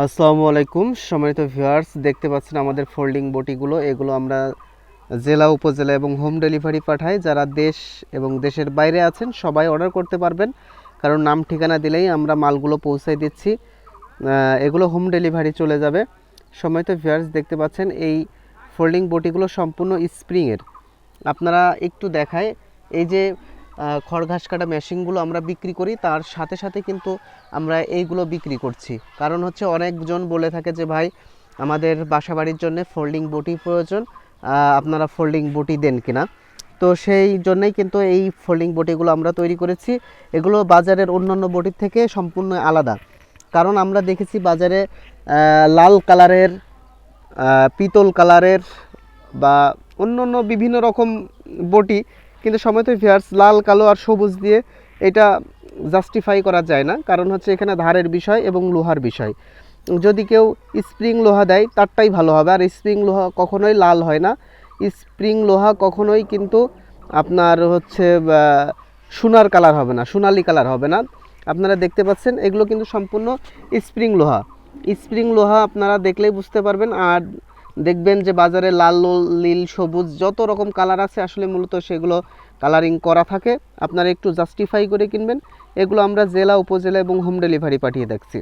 আসসালামু আলাইকুম। সম্মানিত ভিউয়ার্স, দেখতে পাচ্ছেন আমাদের ফোল্ডিং বটিগুলো। এগুলো আমরা জেলা, উপজেলা এবং হোম ডেলিভারি পাঠাই। যারা দেশ এবং দেশের বাইরে আছেন, সবাই অর্ডার করতে পারবেন। কারণ নাম, ঠিকানা দিলেই আমরা মালগুলো পৌঁছাই দিচ্ছি। এগুলো হোম ডেলিভারি চলে যাবে। সম্মানিত ভিউয়ার্স, দেখতে পাচ্ছেন এই ফোল্ডিং বটিগুলো সম্পূর্ণ স্প্রিংয়ের। আপনারা একটু দেখায়, এই যে খড় ঘাস কাটা মেশিনগুলো আমরা বিক্রি করি, তার সাথে সাথে কিন্তু আমরা এইগুলো বিক্রি করছি। কারণ হচ্ছে অনেকজন বলে থাকে যে, ভাই, আমাদের বাসা বাড়ির জন্য ফোল্ডিং বটি প্রয়োজন আপনারা ফোল্ডিং বটি দেন কিনা তো সেই জন্যই কিন্তু এই ফোল্ডিং বটিগুলো আমরা তৈরি করেছি। এগুলো বাজারের অন্যান্য বটির থেকে সম্পূর্ণ আলাদা। কারণ আমরা দেখেছি বাজারে লাল কালারের পিতল কালারের বা অন্য অন্য বিভিন্ন রকম বটি কিন্তু সময় তো ভিয়ার্স লাল, কালো আর সবুজ দিয়ে এটা জাস্টিফাই করা যায় না। কারণ হচ্ছে এখানে ধারের বিষয় এবং লোহার বিষয়। যদি কেউ স্প্রিং লোহা দেয়, তারটাই ভালো হবে। আর স্প্রিং লোহা কখনোই লাল হয় না। স্প্রিং লোহা কখনোই কিন্তু আপনার হচ্ছে সোনার কালার হবে না, সোনালি কালার হবে না। আপনারা দেখতে পাচ্ছেন, এগুলো কিন্তু সম্পূর্ণ স্প্রিং লোহা। স্প্রিং লোহা আপনারা দেখলেই বুঝতে পারবেন। আর দেখবেন যে বাজারে লাল নীল, সবুজ যত রকম কালার আছে, আসলে মূলত সেগুলো কালারিং করা থাকে। আপনারা একটু জাস্টিফাই করে কিনবেন। এগুলো আমরা জেলা, উপজেলা এবং হোম ডেলিভারি পাঠিয়ে দেখছি।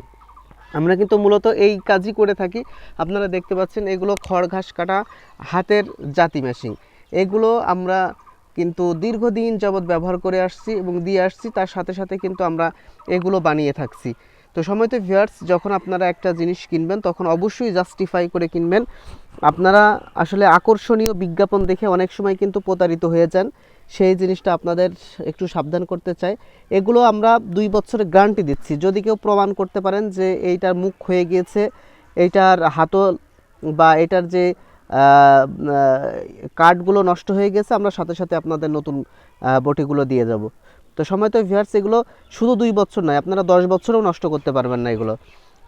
আমরা কিন্তু মূলত এই কাজই করে থাকি। আপনারা দেখতে পাচ্ছেন, এগুলো খড়, ঘাস কাটা হাতের জাতি মেশিন এগুলো আমরা কিন্তু দীর্ঘদিন যাবৎ ব্যবহার করে আসছি এবং দিয়ে আসছি। তার সাথে সাথে কিন্তু আমরা এগুলো বানিয়ে থাকছি। তো সময়তে ভিউয়ার্স যখন আপনারা একটা জিনিস কিনবেন, তখন অবশ্যই জাস্টিফাই করে কিনবেন। আপনারা আসলে আকর্ষণীয় বিজ্ঞাপন দেখে অনেক সময় কিন্তু প্রতারিত হয়ে যান। সেই জিনিসটা আপনাদের একটু সাবধান করতে চাই। এগুলো আমরা দুই বছরের গ্যারান্টি দিচ্ছি। যদি কেউ প্রমাণ করতে পারেন যে এইটার মুখ হয়ে গিয়েছে, এইটার হাতল বা এটার যে কার্ডগুলো নষ্ট হয়ে গেছে, আমরা সাথে সাথে আপনাদের নতুন বটিগুলো দিয়ে যাব। তো সময় তো ভিউয়ার্স এগুলো শুধু দুই বছর নয়, আপনারা দশ বছরেও নষ্ট করতে পারবেন না এগুলো।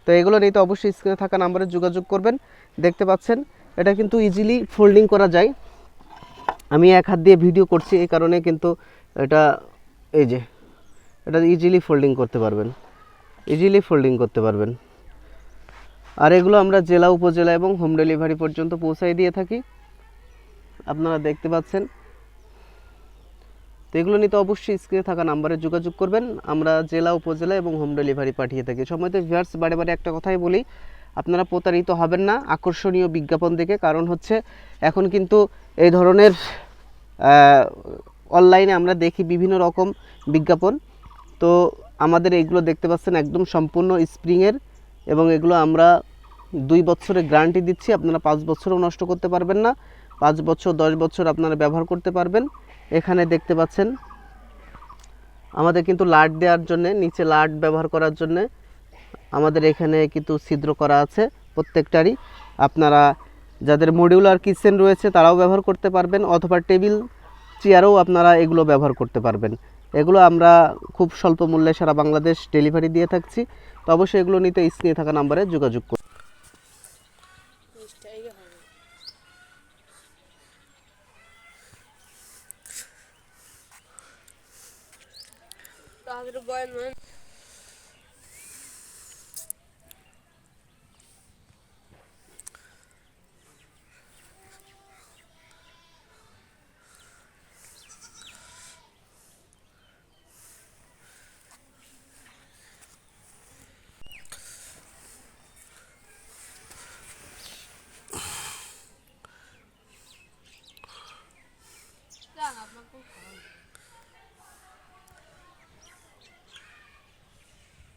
তো এগুলো নিতে অবশ্যই স্ক্রিনে থাকা নাম্বারে যোগাযোগ করবেন, দেখতে পাচ্ছেন, এটা কিন্তু ইজিলি ফোল্ডিং করা যায়। আমি এক হাত দিয়ে ভিডিও করছি, এই কারণে কিন্তু এটা, এই যে, এটা ইজিলি ফোল্ডিং করতে পারবেন ইজিলি ফোল্ডিং করতে পারবেন। আর এগুলো আমরা জেলা, উপজেলা এবং হোম ডেলিভারি পর্যন্ত পৌঁছাই দিয়ে থাকি। আপনারা দেখতে পাচ্ছেন তো এগুলো নিতে অবশ্যই স্ক্রিনে থাকা নাম্বারে যোগাযোগ করবেন। আমরা জেলা, উপজেলা এবং হোম ডেলিভারি পাঠিয়ে থাকি। সময়তে ভিউয়ার্স বারে বারে একটা কথাই বলি, আপনারা প্রতারিত হবেন না আকর্ষণীয় বিজ্ঞাপন দেখে। কারণ হচ্ছে এখন কিন্তু এই ধরনের অনলাইনে আমরা দেখি বিভিন্ন রকম বিজ্ঞাপন। তো আমাদের এইগুলো দেখতে পাচ্ছেন একদম সম্পূর্ণ স্প্রিংয়ের এবং এগুলো আমরা দুই বছরের গ্যারান্টি দিচ্ছি। আপনারা পাঁচ বছরও নষ্ট করতে পারবেন না। পাঁচ বছর, দশ বছর আপনারা ব্যবহার করতে পারবেন। এখানে দেখতে পাচ্ছেন, আমাদের কিন্তু লাট দেওয়ার জন্য, নিচে লাট ব্যবহার করার জন্য আমাদের এখানে কিন্তু ছিদ্র করা আছে প্রত্যেকটারই। আপনারা যাদের মডিউলার কিচেন রয়েছে তারাও ব্যবহার করতে পারবেন, অথবা টেবিল চেয়ারও আপনারা এগুলো ব্যবহার করতে পারবেন। এগুলো আমরা খুব স্বল্প মূল্যে সারা বাংলাদেশ ডেলিভারি দিয়ে থাকছি। তো অবশ্যই এগুলো নিতে স্ক্রিনে থাকা নাম্বারে যোগাযোগ করুন। ഒരു buen